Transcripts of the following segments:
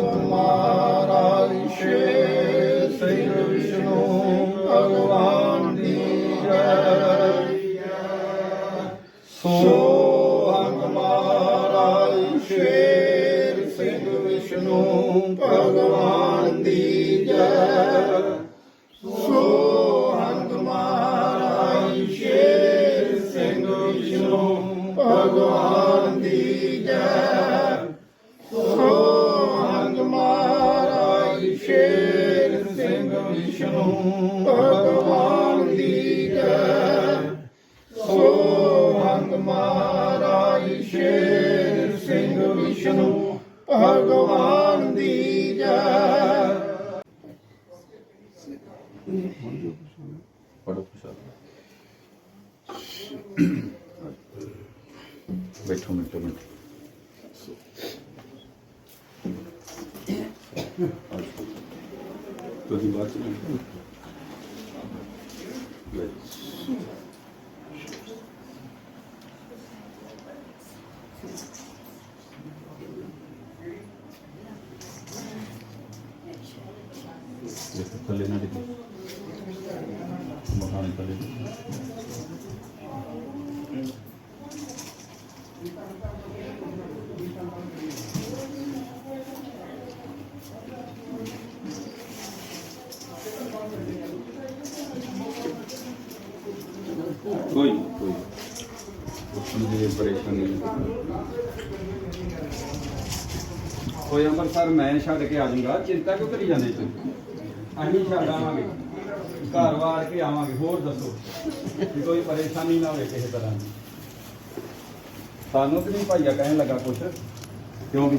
ਹਮਾਰਾ ਸ਼ੇਰ ਸ਼੍ਰੀ ਵਿਸ਼ਨੂੰ ਭਗਵਾਨ ਦੀ ਜੈ ਸੋ ਹਮਾਰਾ ਸ਼ੇਰ ਸ਼੍ਰੀ ਵਿਸ਼ਨੂੰ ਭਗਵਾਨ ਦੀ ਜੈ ਸੋ ਹਮਾਰਾ ਸ਼ੇਰ ਸ਼੍ਰੀ ਵਿਸ਼ਨੂੰ ਭਗਵਾਨ ਵਿਸ਼ਨੂੰ ਭਗਵਾਨ ਦੀ ਜੈ। ਸੋਹੰਗ ਮਹਾਰਾਜ ਸ਼ੇਰ ਸਿੰਘ ਵਿਸ਼ਨੂੰ ਭਗਵਾਨ ਦੀ ਜੈ। ਪੜੋ ਪ੍ਰਸ਼ਾਦ ਬੈਠੋ ਮਿੰਟ ਮਿੰਟ। ਤੁਸੀਂ ਬਾਅਦ vai embates mesmo. Mas... लेना देखो मकान निकल ਕੋਈ। ਨੀ। ਉਸ ਨੂੰ ਪਰੇਸ਼ਾਨੀ ਨਹੀਂ ਕੋਈ ਅੰਮ੍ਰਿਤਸਰ ਮੈਂ ਛੱਡ ਕੇ ਆ ਜਾਊਂਗਾ। ਚਿੰਤਾ ਕਿਉਂ ਕਰੀ ਜਾਂਦੇ ਤੁਸੀਂ? ਅਸੀਂ ਛੱਡ ਆਵਾਂਗੇ। ਘਰ ਵਾਰ ਕੇ ਆਵਾਂਗੇ। ਹੋਰ ਦੱਸੋ। ਕਿ ਕੋਈ ਪਰੇਸ਼ਾਨੀ ਨਾ ਹੋਵੇ ਕਿਸੇ ਤਰ੍ਹਾਂ ਦੀ। ਸਾਨੂੰ ਤੇ ਨਹੀਂ ਭਾਈਆ ਕਹਿਣ ਲੱਗਾ ਕੁਛ? ਕਿਉਂ ਵੀ?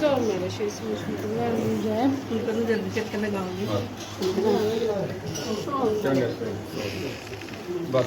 Sormayla şey sonuçlarım vermeyeceğim. Yukarı da bir tepkime kaldı. Bak.